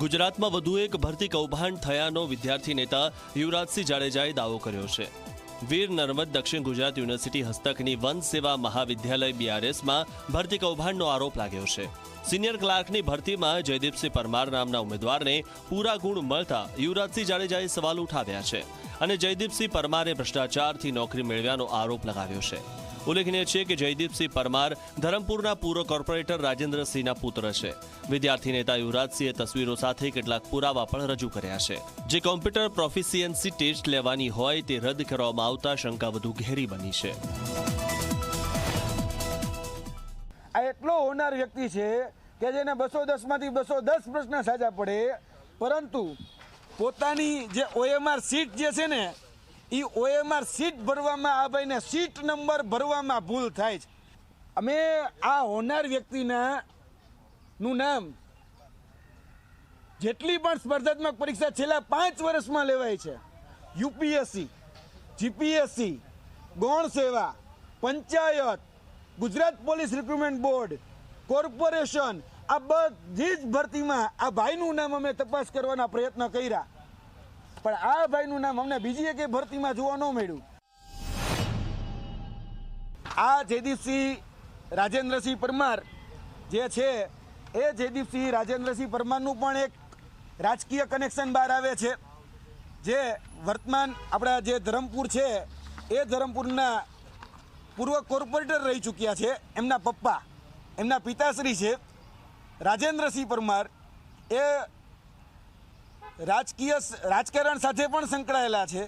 ગુજરાતમાં વધુ એક ભરતી કૌભાંડ થયાનો વિદ્યાર્થી નેતા યુવરાજસિંહ જાડેજાએ દાવો કર્યો છે. વીર નર્મદ દક્ષિણ ગુજરાત યુનિવર્સિટી હસ્તકની વન સેવા મહાવિદ્યાલય બીઆરએસમાં ભરતી કૌભાંડનો આરોપ લાગ્યો છે. સિનિયર ક્લાર્કની ભરતીમાં જયદીપસિંહ પરમાર નામના ઉમેદવારને પૂરા ગુણ મળતા યુવરાજસિંહ જાડેજાએ સવાલ ઉઠાવ્યા છે અને જયદીપસિંહ પરમારે ભ્રષ્ટાચારથી નોકરી મેળવ્યાનો આરોપ લગાવ્યો છે. ઉલ્લેખનીય છે કે જયદીપસિંહ પરમાર ધરમપુરના પૂર્વ કોર્પોરેટર રાજેન્દ્રસિંહના પુત્ર છે. વિદ્યાર્થી નેતા યુવરાજસિંહે તસવીરો સાથે કેટલાક પુરાવા પણ રજૂ કર્યા છે. જે કોમ્પ્યુટર પ્રોફિસિયન્સી ટેસ્ટ લેવાની હોય તે રદ કરવામાં આવતા શંકા વધુ ઘેરી બની છે. આ એટલો હોનાર વ્યક્તિ છે કે જેને બસો દસમાંથી બસો દસ પ્રશ્ન સાચા પડે. પરંતુ પોતાની જે ઓએમઆર સીટ જે છે ને એ ઓએમઆર સીટ ભરવામાં આ ભાઈને સીટ નંબર ભરવામાં ભૂલ થાય છે. અમે આ હોનાર વ્યક્તિના નું નામ જેટલી પણ સ્પર્ધાત્મક પરીક્ષા છેલ્લા પાંચ વર્ષમાં લેવાય છે. યુપીએસસી જીપીએસસી ગૌણ સેવા, panchayat, Gujarat police recruitment board, corporation, આ બધી જ ભરતીમાં આ ભાઈનું નામ અમે તપાસ કરવાના પ્રયત્ન કર્યા. પણ આ ભાઈનું નામ અમને બીજી એક ભરતીમાં જોવા ન મળ્યું. આ જયદીપસિંહ રાજેન્દ્રસિંહ પરમાર જે છે, એ જયદીપસિંહ રાજેન્દ્રસિંહ પરમારનું પણ એક રાજકીય કનેક્શન બહાર આવે છે. જે વર્તમાન આપણા જે ધરમપુર છે, એ ધરમપુરના પૂર્વ કોર્પોરેટર રહી ચૂક્યા છે. એમના પપ્પા, એમના પિતાશ્રી છે. રાજેન્દ્રસિંહ પરમાર એ રાજકીય રાજકારણ સાથે પણ સંકળાયેલા છે.